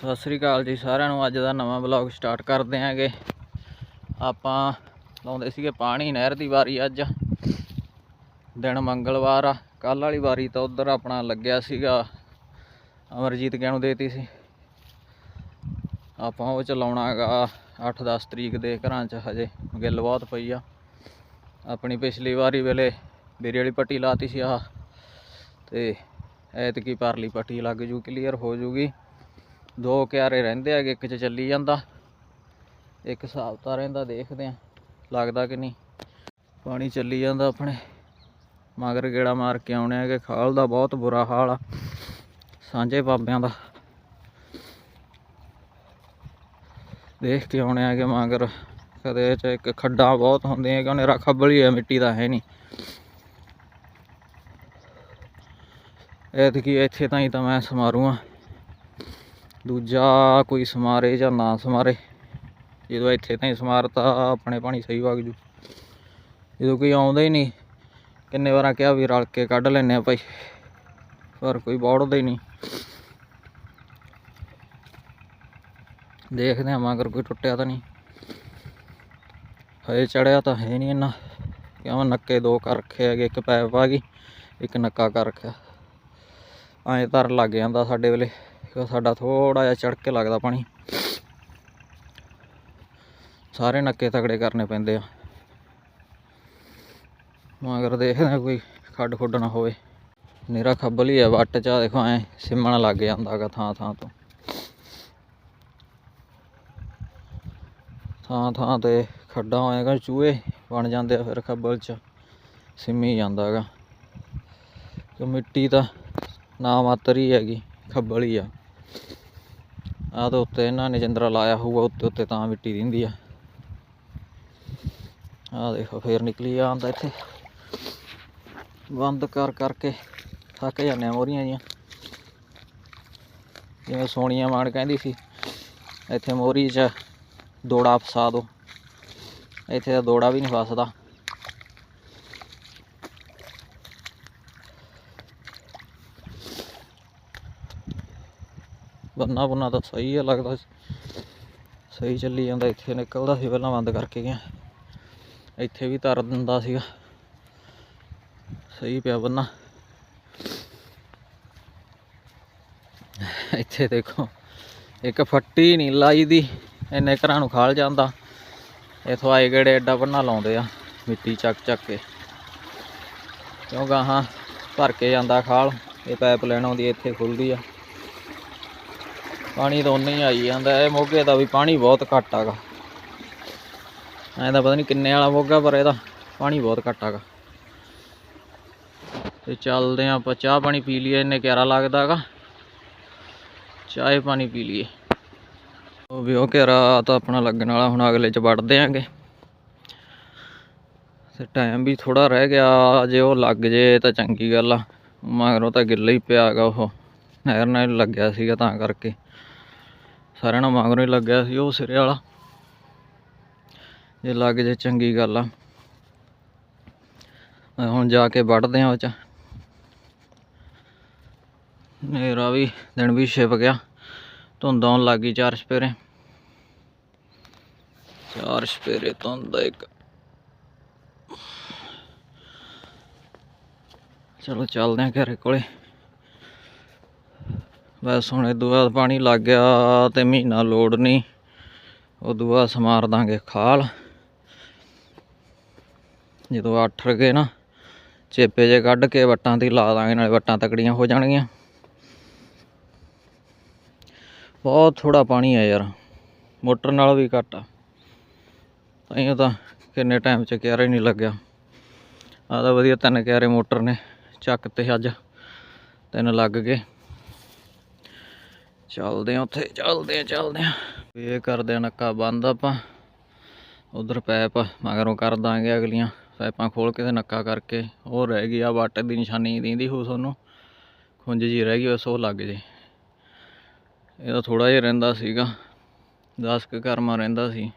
ਸਤਿ ਸ੍ਰੀ ਅਕਾਲ ਜੀ ਸਾਰਿਆਂ ਨੂੰ। ਅੱਜ ਦਾ ਨਵਾਂ ਵਲੌਗ ਸਟਾਰਟ ਕਰਦੇ ਆਂਗੇ। ਆਪਾਂ ਲਾਉਂਦੇ ਸੀਗੇ ਪਾਣੀ ਨਹਿਰ ਦੀ ਵਾਰੀ ਅੱਜ। ਦਿਨ ਮੰਗਲਵਾਰ ਆ। ਕੱਲ ਵਾਲੀ ਵਾਰੀ ਤਾਂ ਉਧਰ ਆਪਣਾ ਲੱਗਿਆ ਸੀਗਾ। ਅਮਰਜੀਤ ਗਿਆ ਨੂੰ ਦੇਤੀ ਸੀ? ਆਪਾਂ ਉਹ ਚਲਾਉਣਾਗਾ 8-10 ਤਰੀਕ ਦੇ ਘਰਾਂ 'ਚ ਹਜੇ। ਗਿੱਲ ਬਹੁਤ ਪਈ ਆ। ਆਪਣੀ ਪਿਛਲੀ ਵਾਰੀ ਵੇਲੇ ਬੇਰੀ ਵਾਲੀ ਪੱਟੀ ਲਾਤੀ ਸੀ ਆਹ। ਤੇ ਐਤਕੀ ਪਰਲੀ ਪੱਟੀ ਲੱਗ ਜੂ ਕਲੀਅਰ ਹੋ ਜੂਗੀ। ਦੋ ਕਿਆਰੇ ਰਹਿੰਦੇ ਹੈਗੇ, ਇੱਕ 'ਚ ਚੱਲੀ ਜਾਂਦਾ। ਇੱਕ ਹਿਸਾਬ ਰਹਿੰਦਾ, ਦੇਖਦੇ ਆ ਲੱਗਦਾ ਕਿ ਨਹੀਂ। ਪਾਣੀ ਚੱਲੀ ਜਾਂਦਾ ਆਪਣੇ। ਮਗਰ ਗੇੜਾ ਮਾਰ ਕੇ ਆਉਣੇ ਹੈਗੇ, ਖਾਲ ਦਾ ਬਹੁਤ ਬੁਰਾ ਹਾਲ ਆ, ਸਾਂਝੇ ਬਾਬਿਆਂ ਦਾ। ਦੇਖ ਕੇ ਆਉਣੇ ਹੈਗੇ ਮਗਰ। ਕਦੇ 'ਚ ਇੱਕ ਖੱਡਾਂ ਬਹੁਤ ਹੁੰਦੀਆਂ ਕਿ ਉਹਨੇ ਰਖਬਲੀ ਹੈ ਮਿੱਟੀ ਦਾ ਹੈ ਨਹੀਂ। ਐਤਕੀ ਇੱਥੇ ਤਾਂ ਹੀ ਤਾਂ ਮੈਂ ਸਮਾਰੂ ਆ ਦੂਜਾ ਕੋਈ ਸਮਾਰੇ ਜਾਂ ਨਾ ਸਮਾਰੇ। ਜਦੋਂ ਇੱਥੇ ਤਾਂ ਹੀ ਸਮਾਰਤਾ ਆਪਣੇ ਪਾਣੀ ਸਹੀ ਵਗ ਜੂ। ਜਦੋਂ ਕੋਈ ਆਉਂਦਾ ਹੀ ਨਹੀਂ, ਕਿੰਨੇ ਵਾਰਾਂ ਕਿਹਾ ਵੀ ਰਲ ਕੇ ਕੱਢ ਲੈਨੇ ਆ ਭਾਈ, ਪਰ ਕੋਈ ਬੌੜਦਾ ਹੀ ਨਹੀਂ। ਦੇਖਦੇ ਆ ਮਗਰ ਕੋਈ ਟੁੱਟਿਆ ਤਾਂ ਨਹੀਂ। ਹਜੇ ਚੜਿਆ ਤਾਂ ਹੈ ਨਹੀਂ ਇੰਨਾ। ਕਿਉਂ ਨੱਕੇ ਦੋ ਕਰ ਰੱਖੇ ਹੈਗੇ, ਇੱਕ ਪੈਪ ਆ ਗਈ, ਇੱਕ ਨੱਕਾ ਕਰ ਰੱਖਿਆ। ਐਂ ਧਰ ਲੱਗ ਜਾਂਦਾ ਸਾਡੇ ਵੇਲੇ। ਸਾਡਾ ਥੋੜਾ ਜਿਹਾ ਚੜ ਕੇ ਲੱਗਦਾ ਪਾਣੀ। ਸਾਰੇ ਨੱਕੇ ਤਗੜੇ ਕਰਨੇ ਪੈਂਦੇ ਆ। ਮਗਰ ਦੇਖਦੇ ਕੋਈ ਖੱਡ ਖੁੱਡ ਨਾ ਹੋਵੇ। ਮੇਰਾ ਖੱਬਲ ਹੀ ਆ, ਵੱਟ ਚ ਦੇਖੋ ਐ ਸਿਮਣ ਲੱਗ ਜਾਂਦਾਗਾ ਥਾਂ ਥਾਂ ਤੋਂ। ਥਾਂ ਥਾਂ ਤੇ ਖੱਡਾਂ ਹੋਏਗਾ ਚੂਹੇ ਬਣ ਜਾਂਦੇ ਆ, ਫਿਰ ਖੱਬਲ ਚ ਸਿੰਮੀ ਜਾਂਦਾਗਾ ਕਿ ਮਿੱਟੀ ਤਾਂ ਨਾ ਮਾਤਰ ਹੀ ਹੈਗੀ। ਖੱਬਲ ਹੀ ਆ ਆਹ ਤਾਂ ਉੱਤੇ ਇਹਨਾਂ ਨੇ ਜਿੰਦਰਾ ਲਾਇਆ ਹੋਊਗਾ, ਉੱਤੇ ਉੱਤੇ ਤਾਂ ਮਿੱਟੀ ਦਿੰਦੀ ਆ। ਆਹ ਦੇਖੋ, ਫੇਰ ਨਿਕਲੀ ਆਂਦਾ ਇੱਥੇ। ਬੰਦ ਕਰ ਕਰਕੇ ਥੱਕ ਜਾਂਦੇ ਆ ਮੋਰੀਆਂ ਜੀਆਂ ਜਿਵੇਂ ਸੋਨੀਆ ਮਾਨ ਕਹਿੰਦੀ ਸੀ, ਇੱਥੇ ਮੋਰੀ 'ਚ ਦੋੜਾ ਫਸਾ ਦੋ। ਇੱਥੇ ਤਾਂ ਦੋੜਾ ਵੀ ਨਹੀਂ ਫਸਦਾ। ਬੰਨਾ ਬੁੰਨਾ ਤਾਂ ਸਹੀ ਆ, ਲੱਗਦਾ ਸਹੀ ਚੱਲੀ ਜਾਂਦਾ, ਇੱਥੇ ਨਿਕਲਦਾ ਸੀ ਪਹਿਲਾਂ ਬੰਦ ਕਰਕੇ ਗਿਆ। ਇੱਥੇ ਵੀ ਤਰ ਦਿੰਦਾ ਸੀਗਾ। ਸਹੀ ਪਿਆ ਬੰਨਾ। ਇੱਥੇ ਦੇਖੋ, ਇੱਕ ਫੱਟੀ ਨਹੀਂ ਲਾਈ ਦੀ ਇੰਨੇ ਘਰਾਂ ਨੂੰ ਖਾਲ ਜਾਂਦਾ। ਇਥੋਂ ਆਏ ਗੇੜੇ ਐਡਾ ਬੰਨਾ ਲਾਉਂਦੇ ਆ, ਮਿੱਟੀ ਚੱਕ ਚੱਕ ਕੇ। ਕਿਉਂ ਗਾਹਾਂ ਭਰ ਕੇ ਜਾਂਦਾ ਖਾਲ, ਇਹ ਪਾਈਪ ਲੈਣ ਆਉਂਦੀ ਇੱਥੇ ਖੁੱਲਦੀ ਆ। ਪਾਣੀ ਤਾਂ ਉਨਾ ਹੀ ਆਈ ਜਾਂਦਾ, ਇਹ ਮੋਗੇ ਦਾ ਵੀ ਪਾਣੀ ਬਹੁਤ ਘੱਟ ਆਗਾ ਐਂ ਤਾਂ ਪਤਾ ਨਹੀਂ ਕਿੰਨੇ ਵਾਲਾ ਮੋਗਾ, ਪਰ ਇਹਦਾ ਪਾਣੀ ਬਹੁਤ ਘੱਟ ਆਗਾ ਤੇ ਚੱਲਦੇ ਆਂ ਆਪਾਂ, ਚਾਹ ਪਾਣੀ ਪੀ ਲਈਏ, ਇੰਨੇ ਕਿਆਰਾ ਲੱਗਦਾਗਾ ਚਾਹ ਪਾਣੀ ਪੀ ਲਈਏ। ਉਹ ਵੀ ਉਹ ਕਿਆਰਾ ਤਾਂ ਆਪਣਾ ਲੱਗਣ ਵਾਲਾ, ਹੁਣ ਅਗਲੇ ਚ ਵੜਦੇ ਆਂਗੇ ਤੇ ਟਾਈਮ ਵੀ ਥੋੜਾ ਰਹਿ ਗਿਆ, ਜੇ ਉਹ ਲੱਗ ਜੇ ਤਾਂ ਚੰਗੀ ਗੱਲ ਆ। ਮਗਰੋਂ ਤਾਂ ਗਿੱਲਾ ਹੀ ਪਿਆਗਾ ਉਹ। ਨਹਿਰ ਨਾਲ ਲੱਗਿਆ ਸੀਗਾ ਤਾਂ ਕਰਕੇ। ਸਾਰਿਆਂ ਨਾਲ ਮਗਰੋਂ ਹੀ ਲੱਗਿਆ ਸੀ ਉਹ ਸਿਰੇ ਵਾਲਾ। ਜੇ ਲੱਗ ਜੇ ਚੰਗੀ ਗੱਲ ਆ। ਹੁਣ ਜਾ ਕੇ ਵੱਢਦੇ ਆ ਉਹ ਚ। ਮੇਰਾ ਵੀ, ਦਿਨ ਵੀ ਛਿਪ ਗਿਆ। ਧੁੰਦ ਆਉਣ ਲੱਗ ਗਈ ਚਾਰ ਸਪੇਰੇ। ਚਾਰ ਸਪੇਰੇ ਧੁੰਦ ਇੱਕ। ਚਲੋ ਚੱਲਦੇ ਆ ਘਰੇ ਕੋਲੇ। ਬਸ ਹੁਣ ਇਹ ਬਾਅਦ ਪਾਣੀ ਲੱਗ ਗਿਆ ਤੇ ਮਹੀਨਾ ਲੋੜ ਨਹੀਂ। ਉਦੋਂ ਬਾਅਦ ਸਮਾਰ ਦਾਂਗੇ ਖਾਲ। ਜਦੋਂ ਅੱਠ ਰਗੇ ਨਾ, ਚੇਪੇ ਜੇ ਕੱਢ ਕੇ ਵੱਟਾਂ ਤੇ ਲਾ ਦਾਂਗੇ, ਨਾਲੇ ਵੱਟਾਂ ਤਕੜੀਆਂ ਹੋ ਜਾਣਗੀਆਂ। ਬਹੁਤ ਥੋੜਾ ਪਾਣੀ ਆ ਯਾਰ, ਮੋਟਰ ਨਾਲ ਵੀ ਘੱਟ ਆ। ਤਾਂ ਤਾਂ ਕਿੰਨੇ ਟਾਈਮ ਚ ਕਿਆਰਾ ਹੀ ਨਹੀਂ ਲੱਗਿਆ। ਆਹ ਤਾਂ ਵਧੀਆ ਤਿੰਨ ਕਿਆਰੇ ਮੋਟਰ ਨੇ, ਚੱਕ ਤੇ ਅੱਜ ਤਿੰਨ ਲੱਗ ਗਏ। ਚੱਲਦੇ ਆ ਉੱਥੇ, ਚੱਲਦੇ ਆ ਚੱਲਦੇ ਆ ਇਹ ਕਰਦੇ ਆ ਨੱਕਾ ਬੰਦ ਆਪਾਂ। ਉਧਰ ਪੈਪ ਮਗਰੋਂ ਕਰ ਦਾਂਗੇ ਅਗਲੀਆਂ। ਪਾਈਪਾਂ ਖੋਲ ਕੇ ਤੇ ਨੱਕਾ ਕਰਕੇ। ਉਹ ਰਹਿ ਗਈ ਆ ਵੱਟ ਦੀ ਨਿਸ਼ਾਨੀ ਦਿੰਦੀ ਹੋ ਤੁਹਾਨੂੰ ਖੁੰਝ ਜੀ ਰਹਿ ਗਈ, ਬਸ ਉਹ ਲੱਗ ਜੇ। ਇਹਦਾ ਥੋੜਾ ਜਿਹਾ ਰਹਿੰਦਾ ਸੀਗਾ। 10 ਕੁ ਕਰਮਾ ਰਹਿੰਦਾ ਸੀ।